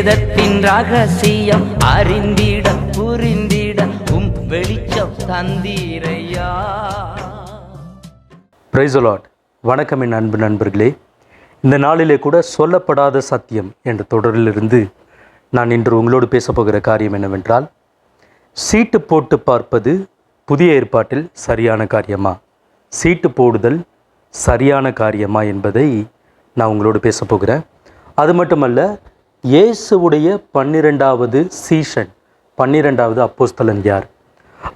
வேதத்தின் ரகசியம் அறிந்திட புரிந்திட உம் வெளிச்சம் தந்தீரையா. பிரைசலாட் வணக்கம் என் அன்பு நண்பர்களே. இந்த நாளிலே கூட சொல்லப்படாத சத்தியம் என்ற தொடரிலிருந்து நான் இன்று உங்களோடு பேசப் போகிற காரியம் என்னவென்றால் சீட்டு போட்டு பார்ப்பது புதிய ஏற்பாட்டில் சரியான காரியமா? சீட்டு போடுதல் சரியான காரியமா என்பதை நான் உங்களோடு பேசப் போகிறேன். அது மட்டுமல்ல இயேசுவுடைய பன்னிரெண்டாவது சீஷன் பன்னிரெண்டாவது அப்போஸ்தலன் யார்?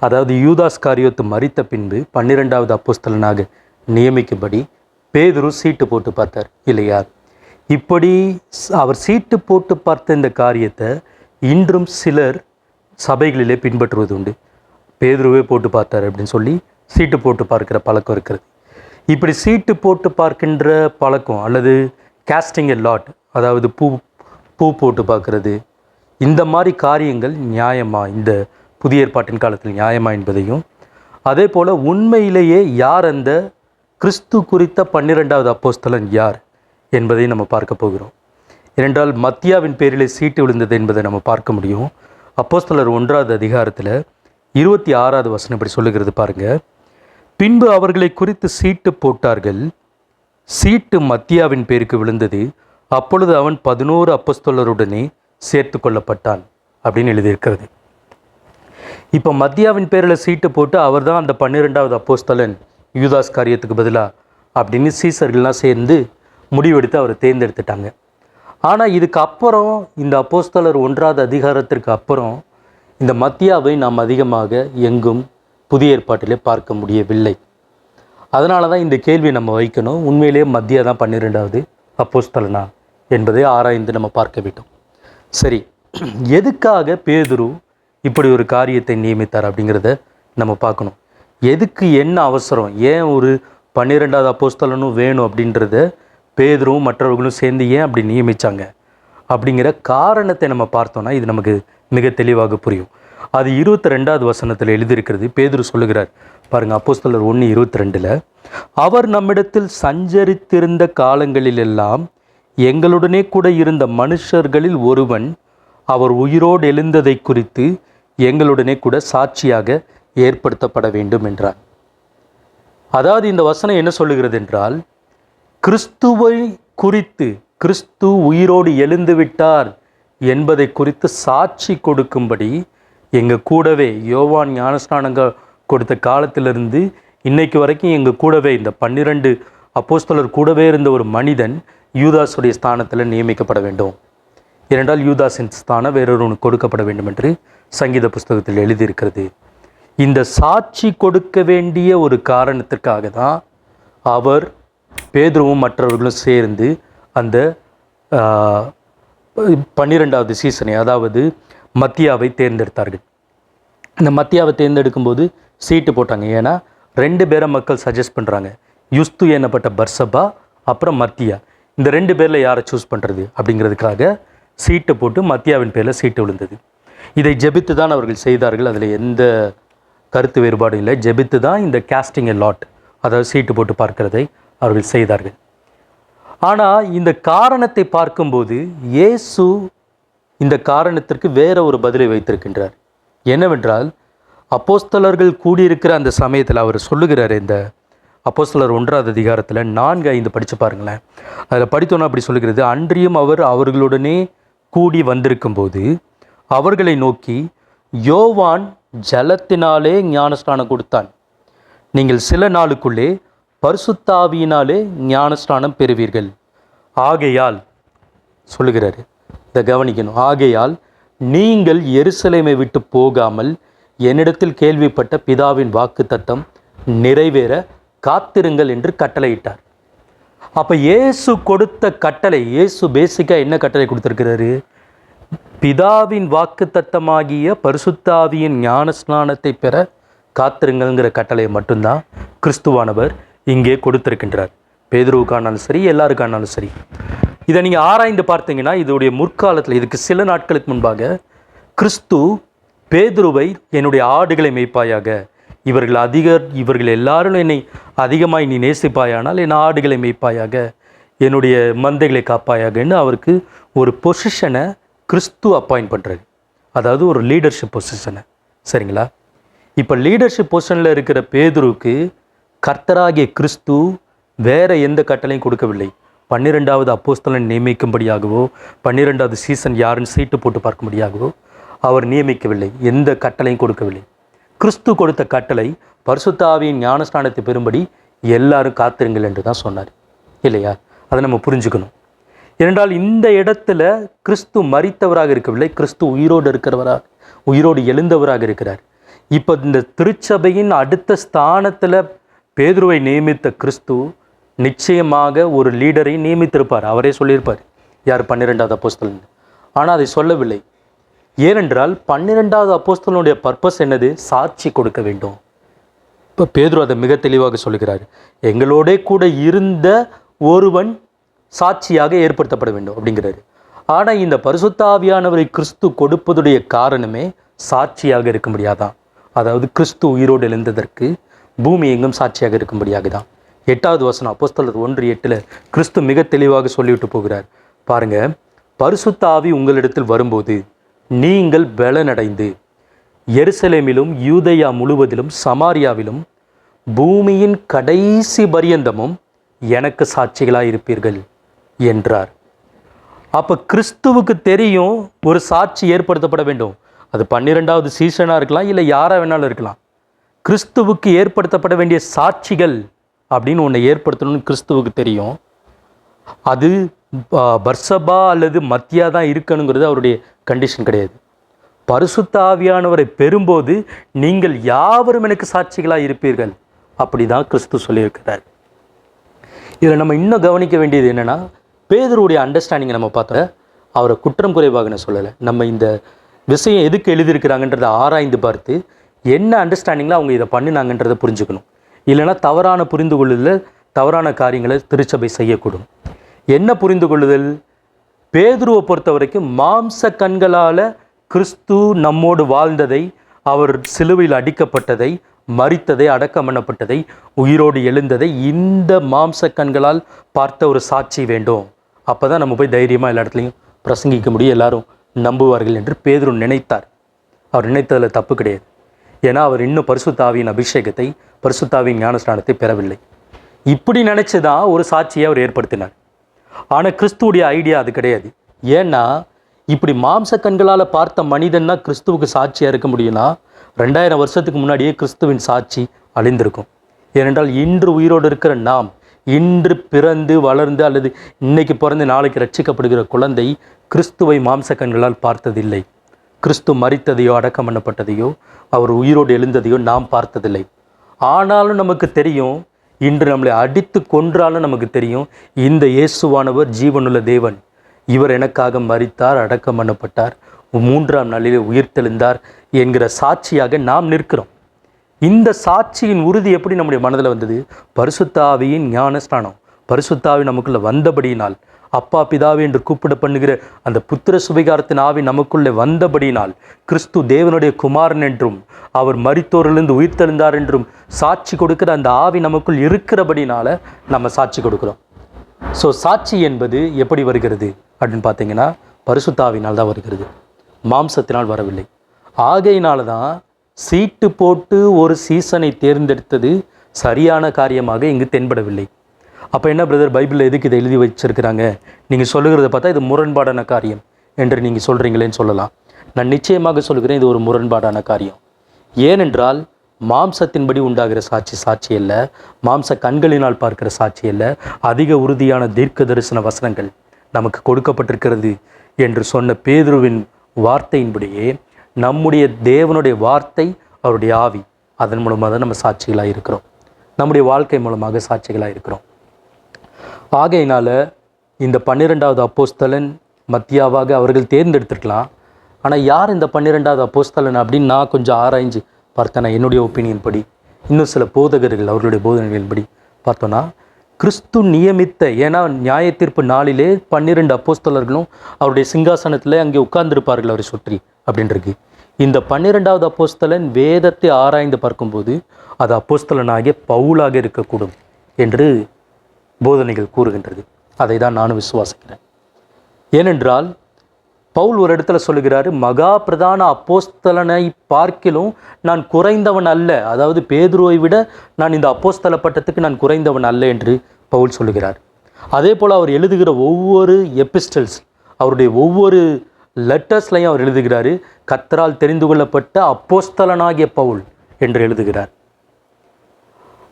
அதாவது யூதாஸ் காரியத்து மறித்த பின்பு பன்னிரெண்டாவது அப்போஸ்தலனாக நியமிக்கும்படி பேதுரு சீட்டு போட்டு பார்த்தார். இல்லையா இப்படி அவர் சீட்டு போட்டு பார்த்த இந்த காரியத்தை இன்றும் சிலர் சபைகளிலே பின்பற்றுவது உண்டு. பேதுருவே போட்டு பார்த்தார் அப்படின்னு சொல்லி சீட்டு போட்டு பார்க்கிற பழக்கம் இருக்கிறது. இப்படி சீட்டு போட்டு பார்க்கின்ற பழக்கம் அல்லது கேஸ்டிங் எ லாட் அதாவது பூ பூ போட்டு பார்க்கறது. இந்த மாதிரி காரியங்கள் நியாயமா? இந்த புதிய ஏற்பாட்டின் காலத்தில் நியாயமா என்பதையும் அதே போல் உண்மையிலேயே யார் அந்த கிறிஸ்து குறித்த பன்னிரெண்டாவது அப்போஸ்தலன் யார் என்பதை நம்ம பார்க்க போகிறோம். ஏனென்றால் மத்தியாவின் பேரிலே சீட்டு விழுந்தது என்பதை நம்ம பார்க்க முடியும். அப்போஸ்தலர் ஒன்றாவது அதிகாரத்தில் இருபத்தி ஆறாவது வசனம் இப்படி சொல்லுகிறது பாருங்க. பின்பு அவர்களை குறித்து சீட்டு போட்டார்கள். சீட்டு மத்தியாவின் பேருக்கு விழுந்தது. அப்பொழுது அவன் பதினோரு அப்போஸ்தலருடனே சேர்த்து கொள்ளப்பட்டான் அப்படின்னு எழுதியிருக்கிறது. இப்போ மத்தியாவின் பேரில் சீட்டு போட்டு அவர் தான் அந்த பன்னிரெண்டாவது அப்போஸ்தலன் யூதாஸ் காரியத்துக்கு பதிலாக அப்படின்னு சீசர்கள்லாம் சேர்ந்து முடிவெடுத்து அவரை தேர்ந்தெடுத்துட்டாங்க. ஆனால் இதுக்கு அப்புறம் இந்த அப்போஸ்தலர் ஒன்றாவது அதிகாரத்திற்கு அப்புறம் இந்த மத்தியாவை நாம் அதிகமாக எங்கும் புதிய ஏற்பாட்டிலே பார்க்க முடியவில்லை. அதனால தான் இந்த கேள்வி நம்ம வைக்கணும். உண்மையிலேயே மத்தியா தான் பன்னிரெண்டாவது அப்போஸ்தலனா? என்பதை ஆராய்ந்து நம்ம பார்க்க வேண்டும். சரி எதுக்காக பேதுரு இப்படி ஒரு காரியத்தை நியமித்தார் அப்படிங்கிறத நம்ம பார்க்கணும். எதுக்கு என்ன அவசரம்? ஏன் ஒரு பன்னிரெண்டாவது அப்போஸ்தலனும் வேணும் அப்படின்றத பேதுருவும் மற்றவர்களும் சேர்ந்து ஏன் அப்படி நியமிச்சாங்க? அப்படிங்கிற காரணத்தை நம்ம பார்த்தோம்னா இது நமக்கு மிக தெளிவாக புரியும். அது இருபத்தி ரெண்டாவது வசனத்தில் எழுதியிருக்கிறது. பேதுரு சொல்லுகிறார். பாருங்கள் அப்போஸ்தலர் ஒன்று இருபத்தி ரெண்டில் அவர் நம்மிடத்தில் சஞ்சரித்திருந்த காலங்களிலெல்லாம் எங்களுடனே கூட இருந்த மனுஷர்களில் ஒருவன் அவர் உயிரோடு எழுந்ததை குறித்து எங்களுடனே கூட சாட்சியாக ஏற்படுத்தப்பட வேண்டும் என்றார். அதாவது இந்த வசனம் என்ன சொல்லுகிறது என்றால் கிறிஸ்துவை குறித்து கிறிஸ்து உயிரோடு எழுந்து விட்டார் என்பதை குறித்து சாட்சி கொடுக்கும்படி எங்கள் கூடவே யோவான் ஞானஸ்நானங்க கொடுத்த காலத்திலிருந்து இன்னைக்கு வரைக்கும் எங்கள் கூடவே இந்த பன்னிரண்டு அப்போஸ்தலர் கூடவே இருந்த ஒரு மனிதன் யூதாஸுடைய ஸ்தானத்தில் நியமிக்கப்பட வேண்டும். ஏனென்றால் யூதாஸின் ஸ்தானம் வேறொருவனுக்கு கொடுக்கப்பட வேண்டும் என்று சங்கீத புஸ்தகத்தில் எழுதியிருக்கிறது. இந்த சாட்சி கொடுக்க வேண்டிய ஒரு காரணத்திற்காக தான் அவர் பேதுருவும் மற்றவர்களும் சேர்ந்து அந்த பன்னிரெண்டாவது சீசனை அதாவது மத்தியாவை தேர்ந்தெடுத்தார்கள். இந்த மத்தியாவை தேர்ந்தெடுக்கும்போது சீட்டு போட்டாங்க. ஏன்னா ரெண்டு பேரை மக்கள் சஜஸ்ட் பண்ணுறாங்க யுஸ்து என்னப்பட்ட பர்சபா அப்புறம் மத்தியா. இந்த ரெண்டு பேரில் யாரை சூஸ் பண்ணுறது அப்படிங்கிறதுக்காக சீட்டை போட்டு மத்தியாவின் பேரில் சீட்டு விழுந்தது. இதை ஜெபித்து தான் அவர்கள் செய்தார்கள். அதில் எந்த கருத்து வேறுபாடும் இல்லை. ஜெபித்து தான் இந்த கேஸ்டிங் எ லாட் அதாவது சீட்டு போட்டு பார்க்கிறதை அவர்கள் செய்தார்கள். ஆனால் இந்த காரணத்தை பார்க்கும்போது இயேசு இந்த காரணத்திற்கு வேற ஒரு பதிலை வைத்திருக்கின்றார். என்னவென்றால் அப்போஸ்தலர்கள் கூடியிருக்கிற அந்த சமயத்தில் அவர் சொல்லுகிறார் இந்த அப்போஸ்தலர் ஒன்றாவது அதிகாரத்தில் நான்கு ஐந்து படித்து பாருங்களேன். அதில் படித்தோன்னா அப்படி சொல்லுகிறது அன்றியும் அவர் அவர்களுடனே கூடி வந்திருக்கும்போது அவர்களை நோக்கி யோவான் ஜலத்தினாலே ஞானஸ்நானம் கொடுத்தான். நீங்கள் சில நாளுக்குள்ளே பரிசுத்தாவியினாலே ஞானஸ்நானம் பெறுவீர்கள். ஆகையால் சொல்லுகிறாரு இதை கவனிக்கணும். ஆகையால் நீங்கள் எருசலேமை விட்டு போகாமல் என்னிடத்தில் கேள்விப்பட்ட பிதாவின் வாக்கு தத்தம் நிறைவேற காத்திருங்கள் என்று கட்டளையிட்டார். அப்போ இயேசு கொடுத்த கட்டளை இயேசு பேசிக்காக என்ன கட்டளை கொடுத்துருக்கிறாரு? பிதாவின் வாக்கு தத்தமாகிய பரிசுத்தாவியின் ஞான ஸ்நானத்தை பெற காத்திருங்கள்ங்கிற கட்டளையை மட்டும்தான் கிறிஸ்துவானவர் இங்கே கொடுத்திருக்கின்றார். பேதுருவுக்கானாலும் சரி எல்லாருக்கானாலும் சரி. இதை நீங்கள் ஆராய்ந்து பார்த்தீங்கன்னா இதோடைய முற்காலத்தில் இதுக்கு சில நாட்களுக்கு முன்பாக கிறிஸ்து பேதுருவை என்னுடைய ஆடுகளை மேய்ப்பாயாக இவர்கள் அதிக இவர்கள் எல்லாரும் என்னை அதிகமாய் நீ நேசிப்பாயானால் என் ஆடுகளை மேய்ப்பாயாக என்னுடைய மந்தைகளை காப்பாயாகன்னு அவருக்கு ஒரு பொசிஷனை கிறிஸ்து அப்பாயின் பண்ணுறாரு அதாவது ஒரு லீடர்ஷிப் பொசிஷனை சரிங்களா? இப்போ லீடர்ஷிப் பொசிஷனில் இருக்கிற பேதுருவுக்கு கர்த்தராகிய கிறிஸ்து வேறு எந்த கட்டளையும் கொடுக்கவில்லை. பன்னிரெண்டாவது அப்போஸ்தலன் நியமிக்கும்படியாகவோ பன்னிரெண்டாவது சீசன் யாருன்னு சீட்டு போட்டு பார்க்கும்படியாகவோ அவர் நியமிக்கவில்லை. எந்த கட்டளையும் கொடுக்கவில்லை. கிறிஸ்து கொடுத்த கட்டளை பரிசுத்தாவியின் ஞானஸ்தானத்தை ஞானஸ்நானத்தை பெறும்படி எல்லாரும் காத்திருங்கள் என்று தான் சொன்னார். இல்லையா? அதை நம்ம புரிஞ்சுக்கணும். ஏனென்றால் இந்த இடத்துல கிறிஸ்து மறித்தவராக இருக்கவில்லை. கிறிஸ்து உயிரோடு இருக்கிறவராக உயிரோடு எழுந்தவராக இருக்கிறார். இப்போ இந்த திருச்சபையின் அடுத்த ஸ்தானத்தில் பேதுருவை நியமித்த கிறிஸ்து நிச்சயமாக ஒரு லீடரை நியமித்திருப்பார். அவரே சொல்லியிருப்பார். யார்? பன்னிரெண்டாவது அப்போஸ்தலன். ஆனால் அதை சொல்லவில்லை. ஏனென்றால் பன்னிரெண்டாவது அப்போஸ்தலனுடைய பர்பஸ் என்னது? சாட்சி கொடுக்க வேண்டும். இப்போ பேதுரு அதை மிக தெளிவாக சொல்லுகிறார். எங்களோட கூட இருந்த ஒருவன் சாட்சியாக ஏற்படுத்தப்பட வேண்டும் அப்படிங்கிறாரு. ஆனால் இந்த பரிசுத்தாவியானவரை கிறிஸ்து கொடுப்பதுடைய காரணமே சாட்சியாக இருக்கும்படியாதான். அதாவது கிறிஸ்து உயிரோடு எழுந்ததற்கு பூமி எங்கும் சாட்சியாக இருக்கும்படியாக தான் எட்டாவது வசனம் அப்போஸ்தலர் ஒன்று எட்டில் கிறிஸ்து மிக தெளிவாக சொல்லிவிட்டு போகிறார். பாருங்கள் பரிசுத்தாவி உங்களிடத்தில் வரும்போது நீங்கள் பலனடைந்து எருசலேமிலும் யூதயா முழுவதிலும் சமாரியாவிலும் பூமியின் கடைசி பரியந்தமும் எனக்கு சாட்சிகளாக இருப்பீர்கள் என்றார். அப்போ கிறிஸ்துவுக்கு தெரியும் ஒரு சாட்சி ஏற்படுத்தப்பட வேண்டும். அது பன்னிரெண்டாவது சீசனாக இருக்கலாம் இல்லை யாராக வேணாலும் இருக்கலாம். கிறிஸ்துவுக்கு ஏற்படுத்தப்பட வேண்டிய சாட்சிகள் அப்படின்னு ஒன்று ஏற்படுத்தணும்னு கிறிஸ்துவுக்கு தெரியும். அது பர்சபா அல்லது மத்தியா தான் இருக்கணுங்கிறது அவருடைய கண்டிஷன் கிடையாது. பரிசுத்தாவியானவரை பெறும்போது நீங்கள் யாவரும் எனக்கு சாட்சிகளாக இருப்பீர்கள். அப்படி தான் கிறிஸ்து சொல்லியிருக்கிறார். இதில் நம்ம இன்னும் கவனிக்க வேண்டியது என்னென்னா பேதருடைய அண்டர்ஸ்டாண்டிங்கை நம்ம பார்த்தா அவரை குற்றம் குறைவாக நான் சொல்லலை. நம்ம இந்த விஷயம் எதுக்கு எழுதியிருக்கிறாங்கன்றதை ஆராய்ந்து பார்த்து என்ன அண்டர்ஸ்டாண்டிங்கில் அவங்க இதை பண்ணினாங்கன்றதை புரிஞ்சுக்கணும். இல்லைன்னா தவறான புரிந்து கொள்ளுதல் தவறான காரியங்களை திருச்சபை செய்யக்கூடும். என்ன புரிந்து கொள்ளுதல் பேதுருவை பொறுத்த வரைக்கும் மாம்ச கண்களால் கிறிஸ்து நம்மோடு வாழ்ந்ததை அவர் சிலுவையில் அடிக்கப்பட்டதை மறித்ததை அடக்கம் பண்ணப்பட்டதை உயிரோடு எழுந்ததை இந்த மாம்ச கண்களால் பார்த்த ஒரு சாட்சி வேண்டும். அப்போ தான் நம்ம போய் தைரியமாக எல்லா இடத்துலையும் பிரசங்கிக்க முடியும். எல்லாரும் நம்புவார்கள் என்று பேதுரு நினைத்தார். அவர் நினைத்ததில் தப்பு கிடையாது. ஏன்னா அவர் இன்னும் பரிசுத்தாவியின் அபிஷேகத்தை பரிசுத்தாவியின் ஞானஸ்நானத்தை பெறவில்லை. இப்படி நினச்சி தான் ஒரு சாட்சியை அவர் ஏற்படுத்தினார். ஆனால் கிறிஸ்துவுடைய ஐடியா அது கிடையாது. ஏன்னா இப்படி மாம்ச கண்களால் பார்த்த மனிதன் தான் கிறிஸ்துவுக்கு சாட்சியாக இருக்க முடியும்னா ரெண்டாயிரம் வருஷத்துக்கு முன்னாடியே கிறிஸ்துவின் சாட்சி அழிந்திருக்கும். ஏனென்றால் இன்று உயிரோடு இருக்கிற நாம் இன்று பிறந்து வளர்ந்து அல்லது இன்னைக்கு பிறந்து நாளைக்கு ரட்சிக்கப்படுகிற குழந்தை கிறிஸ்துவை மாம்ச கண்களால் பார்த்ததில்லை. கிறிஸ்து மறித்ததையோ அடக்கம் பண்ணப்பட்டதையோ அவர் உயிரோடு எழுந்ததையோ நாம் பார்த்ததில்லை. ஆனாலும் நமக்கு தெரியும் இன்று நம்மளை அடித்து கொன்றாலும் நமக்கு தெரியும் இந்த இயேசுவானவர் ஜீவனுள்ள தேவன். இவர் எனக்காக மறித்தார் அடக்கம் பண்ணப்பட்டார். மூன்றாம் நாளிலே உயிர்த்தெழுந்தார் என்கிற சாட்சியாக நாம் நிற்கிறோம். இந்த சாட்சியின் உறுதி எப்படி நம்முடைய மனதில் வந்தது? பரிசுத்தாவியின் ஞானஸ்தானம் பரிசுத்தாவி நமக்குள்ள வந்தபடியினால் அப்பா பிதாவே என்று கூப்பிட பண்ணுகிற அந்த புத்திர சுவிகாரத்தின் ஆவி நமக்குள்ளே வந்தபடியினால் கிறிஸ்து தேவனுடைய குமாரன் என்றும் அவர் மறித்தோரிலிருந்து உயிர்த்தெழுந்தார் என்றும் சாட்சி கொடுக்கிற அந்த ஆவி நமக்குள் இருக்கிறபடினால நம்ம சாட்சி கொடுக்குறோம். ஸோ சாட்சி என்பது எப்படி வருகிறது அப்படின்னு பார்த்தீங்கன்னா பரிசுத்தாவினால் தான் வருகிறது. மாம்சத்தினால் வரவில்லை. ஆகையினால தான் சீட்டு போட்டு ஒரு சீசனை தேர்ந்தெடுத்தது சரியான காரியமாக இங்கு தென்படவில்லை. அப்போ என்ன பிரதர் பைபிளில் எதுக்கு இதை எழுதி வச்சிருக்கிறாங்க? நீங்கள் சொல்லுகிறத பார்த்தா இது முரண்பாடான காரியம் என்று நீங்கள் சொல்கிறீங்களேன்னு சொல்லலாம். நான் நிச்சயமாக சொல்கிறேன் இது ஒரு முரண்பாடான காரியம். ஏனென்றால் மாம்சத்தின்படி உண்டாகிற சாட்சி சாட்சி அல்ல மாம்ச கண்களினால் பார்க்கிற சாட்சி அல்ல அதிக உறுதியான தீர்க்க தரிசன வசனங்கள் நமக்கு கொடுக்கப்பட்டிருக்கிறது என்று சொன்ன பேதுருவின் வார்த்தையின்படியே நம்முடைய தேவனுடைய வார்த்தை அவருடைய ஆவி. அதன் மூலமாக தான் நம்ம சாட்சிகளாக இருக்கிறோம் நம்முடைய வாழ்க்கை மூலமாக சாட்சிகளாக இருக்கிறோம் ஆகையினால் இந்த பன்னிரெண்டாவது அப்போஸ்தலன் மத்தியாவாக அவர்கள் தேர்ந்தெடுத்திருக்கலாம். ஆனால் யார் இந்த பன்னிரெண்டாவது அப்போஸ்தலன் அப்படின்னு நான் கொஞ்சம் ஆராய்ஞ்சு பார்த்தேன் என்னுடைய ஒப்பீனியன் படி. இன்னும் சில போதகர்கள் அவர்களுடைய போதனைகளின்படி பார்த்தோன்னா கிறிஸ்து நியமித்த ஏன்னா நியாய தீர்ப்பு நாளிலே பன்னிரெண்டு அப்போஸ்தலர்களும் அவருடைய சிங்காசனத்தில் அங்கே உட்கார்ந்துருப்பார்கள் அவரை சுற்றி அப்படின்றிருக்கு இந்த பன்னிரெண்டாவது அப்போஸ்தலன் வேதத்தை ஆராய்ந்து பார்க்கும்போது அது அப்போஸ்தலனாகிய பவுலாக இருக்கக்கூடும் என்று போதனைகள் கூறுகின்றது. அதை தான் நானும் விசுவாசிக்கிறேன். ஏனென்றால் பவுல் ஒரு இடத்துல சொல்லுகிறாரு மகா பிரதான அப்போஸ்தலனை பார்க்கிலும் நான் குறைந்தவன் அல்ல. அதாவது பேதுருவை விட நான் இந்த அப்போஸ்தல பட்டத்துக்கு நான் குறைந்தவன் அல்ல என்று பவுல் சொல்லுகிறார். அதே போல் அவர் எழுதுகிற ஒவ்வொரு எபிஸ்டல்ஸ் அவருடைய ஒவ்வொரு லெட்டர்ஸ்லையும் அவர் எழுதுகிறாரு கத்தரால் தெரிந்து கொள்ளப்பட்ட அப்போஸ்தலனாகிய பவுல் என்று எழுதுகிறார்.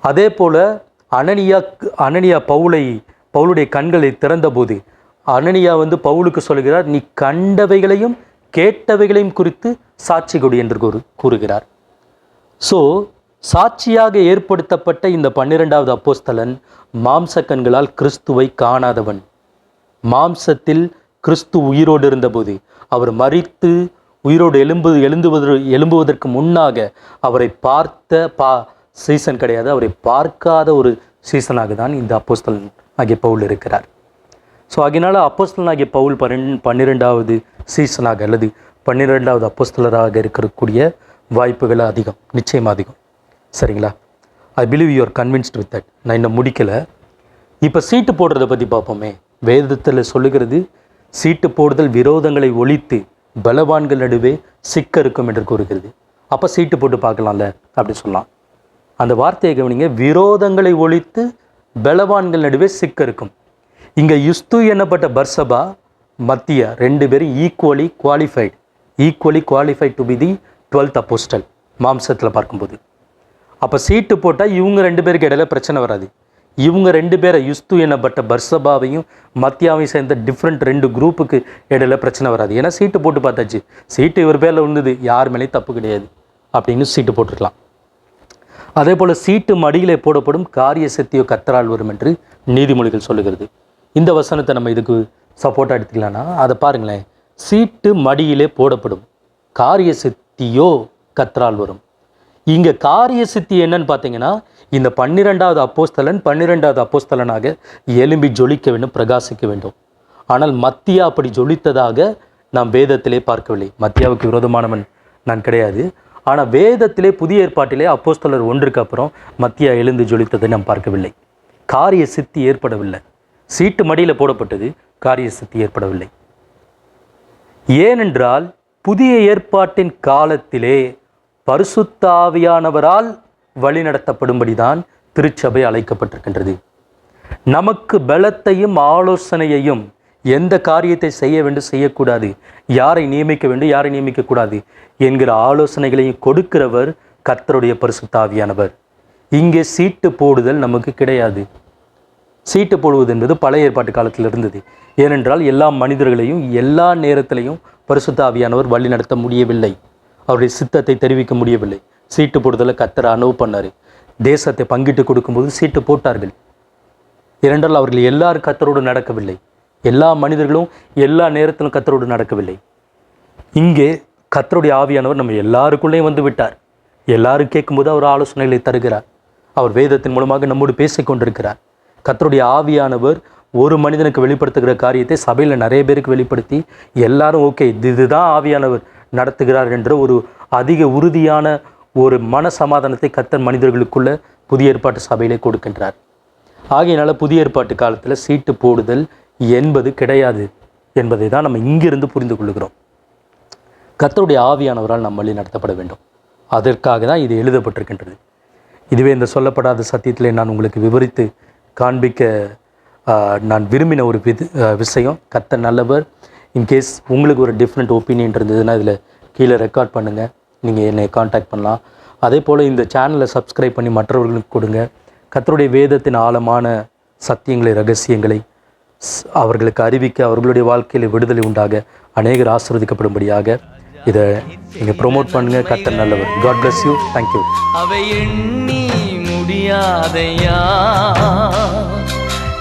அதே போல் அனனியா அனனியா பவுலை பவுலுடைய கண்களை திறந்தபோது அனனியா வந்து பவுலுக்கு சொல்கிறார் நீ கண்டவைகளையும் கேட்டவைகளையும் குறித்து சாட்சி கொடு என்று கூறு கூறுகிறார். ஸோ சாட்சியாக ஏற்படுத்தப்பட்ட இந்த பன்னிரெண்டாவது அப்போஸ்தலன் மாம்ச கண்களால் கிறிஸ்துவை காணாதவன். மாம்சத்தில் கிறிஸ்து உயிரோடு இருந்தபோது அவர் மறித்து உயிரோடு எழும்பு எழுந்துவதற்கு எழும்புவதற்கு முன்னாக அவரை பார்த்த பா சீசன் கிடையாது. அவரை பார்க்காத ஒரு சீசனாக தான் இந்த அப்போஸ்தல் ஆகிய பவுல் இருக்கிறார். ஸோ அதனால் அப்போஸ்தலன் ஆகிய பவுல் பன்னெண் பன்னிரெண்டாவது சீசனாக அல்லது பன்னிரெண்டாவது அப்போஸ்தலராக இருக்கக்கூடிய வாய்ப்புகள் அதிகம் நிச்சயம் அதிகம். சரிங்களா? I believe you're convinced with that நான் இன்னும் முடிக்கலை. இப்போ சீட்டு போடுறதை பற்றி பார்ப்போமே. வேதத்தில் சொல்லுகிறது சீட்டு போடுதல் விரோதங்களை ஒழித்து பலவான்கள் நடுவே சிக்க இருக்கும் என்று கூறுகிறது. அப்போ சீட்டு போட்டு பார்க்கலாம்ல அப்படி சொல்லலாம். அந்த வார்த்தையை கவனிங்க. விரோதங்களை ஒழித்து பலவான்கள் நடுவே சிக்க இருக்கும் இங்கே யுஸ்து என்னப்பட்ட பர்சபா மத்தியா ரெண்டு பேரும் equally qualified equally qualified to be the twelfth apostle மாம்சத்தில் பார்க்கும்போது. அப்போ சீட்டு போட்டால் இவங்க ரெண்டு பேருக்கு இடையில பிரச்சனை வராது. இவங்க ரெண்டு பேரை யுஸ்து என்னப்பட்ட பர்சபாவையும் மத்தியாவையும் சேர்ந்த டிஃப்ரெண்ட் ரெண்டு குரூப்புக்கு இடையில பிரச்சனை வராது. ஏன்னா சீட்டு போட்டு பார்த்தாச்சு. சீட்டு இவர் பேரில் விழுந்தது. யார் மேலேயும் தப்பு கிடையாது. அப்படின்னு சீட்டு போட்டுருக்கலாம். அதே போல் சீட்டு மடியிலே போடப்படும் காரிய சக்தியோ கத்தரால் வரும் என்று நீதிமொழிகள் சொல்லுகிறது. இந்த வசனத்தை நம்ம இதுக்கு சப்போர்ட்டாக எடுத்துக்கலாம்னா அதை பாருங்களேன். சீட்டு மடியிலே போடப்படும் காரிய சித்தியோ கத்தரால் வரும். இங்கே காரிய சித்தி என்னன்னு பார்த்தீங்கன்னா இந்த பன்னிரெண்டாவது அப்போஸ்தலன் பன்னிரெண்டாவது அப்போஸ்தலனாக எலும்பி ஜொலிக்க வேண்டும் பிரகாசிக்க வேண்டும். ஆனால் மத்தியா அப்படி ஜொலித்ததாக நாம் வேதத்திலே பார்க்கவில்லை. மத்தியாவுக்கு விரோதமானவன் நான் கிடையாது. ஆனால் வேதத்திலே புதிய ஏற்பாட்டிலே அப்போஸ்தலர் ஒன்றுக்கு அப்புறம் மத்தியா எழுந்து ஜொலித்ததை நாம் பார்க்கவில்லை. காரிய சித்தி ஏற்படவில்லை. சீட்டு மடியில் போடப்பட்டது காரிய சித்தி ஏற்படவில்லை. ஏனென்றால் புதிய ஏற்பாட்டின் காலத்திலே பரிசுத்தாவியானவரால் வழிநடத்தப்படும்படிதான் திருச்சபை அழைக்கப்பட்டிருக்கின்றது. நமக்கு பலத்தையும் ஆலோசனையையும் எந்த காரியத்தை செய்ய வேண்டும் செய்யக்கூடாது. யாரை நியமிக்க வேண்டும் யாரை நியமிக்கக்கூடாது என்கிற ஆலோசனைகளையும் கொடுக்கிறவர் கர்த்தருடைய பரிசுத்தாவியானவர். இங்கே சீட்டு போடுதல் நமக்கு கிடையாது. சீட்டு போடுவது என்பது பழைய ஏற்பாட்டு காலத்தில் இருந்தது. ஏனென்றால் எல்லா மனிதர்களையும் எல்லா நேரத்திலையும் பரிசுத்தாவியானவர் வழி நடத்த முடியவில்லை. அவருடைய சித்தத்தை தெரிவிக்க முடியவில்லை. சீட்டு போடுதலை கத்தரை அனுபவ பண்ணார். தேசத்தை பங்கிட்டு கொடுக்கும்போது சீட்டு போட்டார்கள். ஏனென்றால் அவர்கள் எல்லாரும் கத்தரோடு நடக்கவில்லை. எல்லா மனிதர்களும் எல்லா நேரத்திலும் கத்தரோடு நடக்கவில்லை. இங்கே கத்தருடைய ஆவியானவர் நம்ம எல்லாருக்குள்ளேயும் வந்து விட்டார். எல்லாரும் கேட்கும்போது அவர் ஆலோசனைகளை தருகிறார். அவர் வேதத்தின் மூலமாக நம்மோடு பேசிக் கொண்டிருக்கிறார். கத்தருடைய ஆவியானவர் ஒரு மனிதனுக்கு வெளிப்படுத்துகிற காரியத்தை சபையில் நிறைய பேருக்கு வெளிப்படுத்தி எல்லாரும் ஓகே இதுதான் ஆவியானவர் நடத்துகிறார் என்ற ஒரு அதிக உறுதியான ஒரு மன சமாதானத்தை கத்தர் மனிதர்களுக்குள்ள புதிய ஏற்பாட்டு சபையிலே கொடுக்கின்றார். ஆகையினால புதிய ஏற்பாட்டு காலத்தில் சீட்டு போடுதல் என்பது கிடையாது என்பதை தான் நம்ம இங்கிருந்து புரிந்து கொள்கிறோம் கத்தருடைய ஆவியானவரால் நம்ம வழி நடத்தப்பட வேண்டும். அதற்காக தான் இது எழுதப்பட்டிருக்கின்றது. இதுவே இந்த சொல்லப்படாத சத்தியத்திலே நான் உங்களுக்கு விவரித்து காண்பிக்க நான் விரும்பின ஒரு விது விஷயம். கத்த நல்லவர். இன்கேஸ் உங்களுக்கு ஒரு டிஃப்ரெண்ட் ஒப்பீனியன் இருந்ததுன்னா இதில் கீழே ரெக்கார்ட் பண்ணுங்கள் நீங்கள் என்னை காண்டாக்ட் பண்ணலாம். அதே போல் இந்த சேனலை சப்ஸ்கிரைப் பண்ணி மற்றவர்களுக்கு கொடுங்க. கத்தருடைய வேதத்தின் ஆழமான சத்தியங்களை ரகசியங்களை அவர்களுக்கு அறிவிக்க அவர்களுடைய வாழ்க்கையில் விடுதலை உண்டாக அநேகர் ஆசிர்வதிக்கப்படும்படியாக இதை நீங்கள் ப்ரொமோட் பண்ணுங்கள் கர்த்தர் நல்லவர். காட் பிளஸ் யூ தேங்க்யூ அவை எண்ணி முடியாதையா?